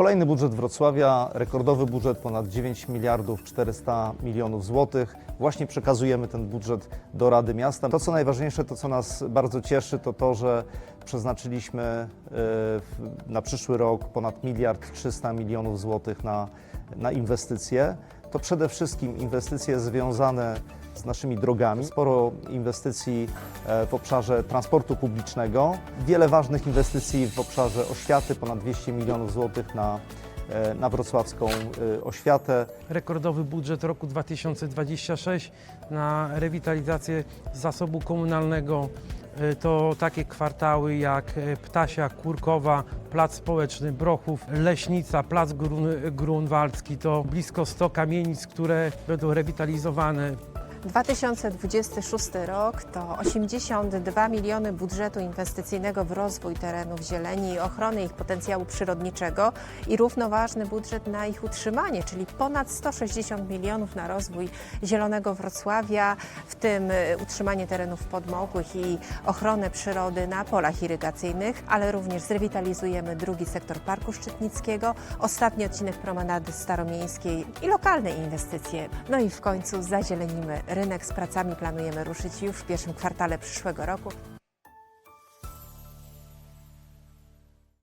Kolejny budżet Wrocławia, rekordowy budżet ponad 9 miliardów 400 milionów złotych. Właśnie przekazujemy ten budżet do Rady Miasta. To co najważniejsze, to co nas bardzo cieszy, to to, że przeznaczyliśmy e, na przyszły rok ponad miliard 300 milionów złotych na, na inwestycje. To przede wszystkim inwestycje związane z naszymi drogami, sporo inwestycji e, w obszarze transportu publicznego, wiele ważnych inwestycji w obszarze oświaty, ponad 200 milionów złotych na, e, na wrocławską e, oświatę. rekordowy budżet roku 2026 na rewitalizację zasobu komunalnego. To takie kwartały jak Ptasia, Kurkowa, Plac Społeczny Brochów, Leśnica, Plac Grun, Grunwaldzki. To blisko 100 kamienic, które będą rewitalizowane. 2026 rok to 82 miliony budżetu inwestycyjnego w rozwój terenów zieleni i ochronę ich potencjału przyrodniczego i równoważny budżet na ich utrzymanie, czyli ponad 160 milionów na rozwój zielonego Wrocławia, w tym y, utrzymanie terenów podmokłych i ochronę przyrody na polach irygacyjnych, ale również zrewitalizujemy drugi sektor Parku Szczytnickiego, ostatni odcinek promenady staromiejskiej i lokalne inwestycje. No i w końcu zazielenimy rynek z pracami planujemy ruszyć już w pierwszym kwartale przyszłego roku.